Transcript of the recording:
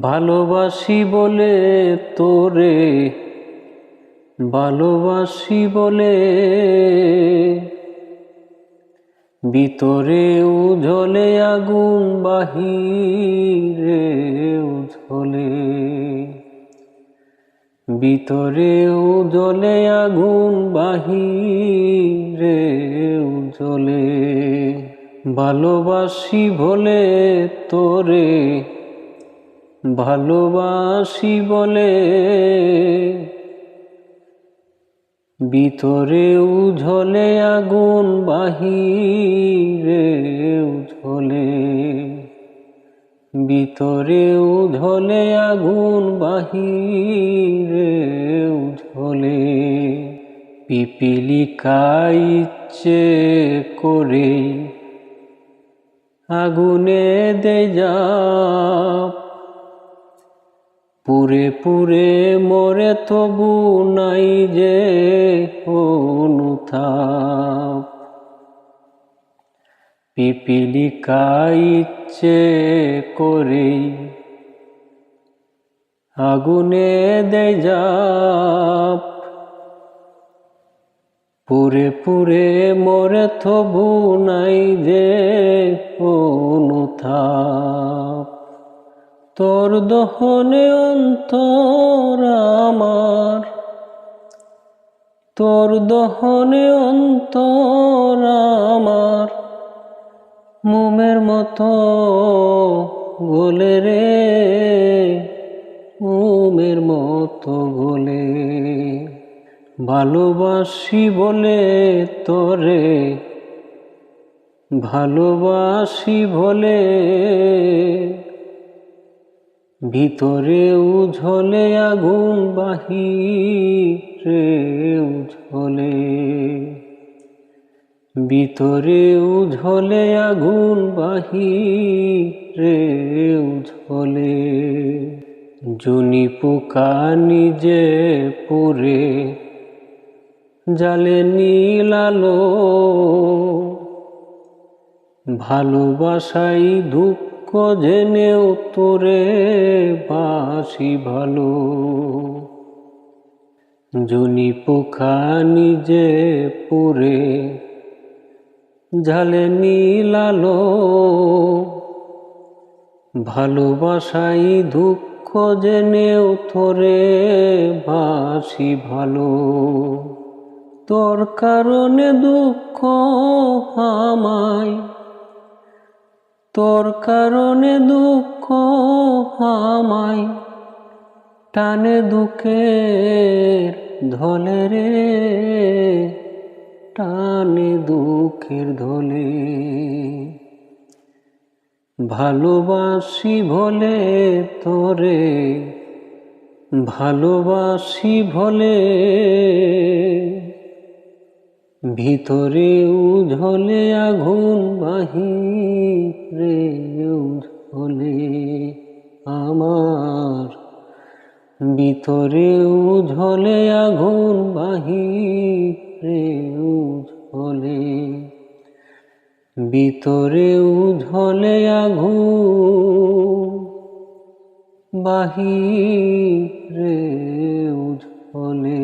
ভালোবাসি বলে তোরে, ভালোবাসি বলে ভিতরে উঝলে আগুন, বাহিরে উঝলে, ভিতরে উজলে আগুন, বাহিরে উজলে ভালোবাসি বলে তোরে ভালোবাসি বলে ভিতরে উঝলে আগুন, বাহিরে উঝলে। ভিতরে উঝলে আগুন, বাহিরে উঝলে। পিপিলিকা ইচ্ছে করে আগুনে দে যা পুরে পুরে মরে তবু নাই যে অনুতাপ। পিপিলিকা ইচ্ছে করে আগুনে দেয় যাপ পুরে পুরে মরে তবু নাই যে অনুতাপ। তোর দহনে অন্তর আমার। তোর দহনে অন্তর আমার। মোমের মতো গোলে রে, মোমের মতো গোলে। ভালোবাসি বলে তোরে, ভালোবাসি বলে ভিতরে উঝলে আগুন, বাহিরে উঝলে। ভিতরে উঝলে আগুন, বাহিরে উঝলে। জুনি পোকা নিজে পুরে জালে নীলালো ভালোবাসাই দুঃখ জেনেও তোরে বাসি ভালো। জুনি পোখা নিজে পুরে, ঝালে নীলালো ভালোবাসাই দুঃখ জেনেও তোরে বাসি ভালো। তোর কারণে দুঃখ আমায় তোর কারণে দুঃখ আমায় টানে দুঃখের ধলে রে, টানে দুঃখের ধলে। ভালোবাসি ভোলে তোরে, ভালোবাসি ভোলে ভিতরে উঝলে আগুন বাহিরে, উঝলে আমার। ভিতরে উঝলে আগুন বাহিরে, উঝলে। ভিতরে উঝলে আগুন বাহিরে, উঝলে।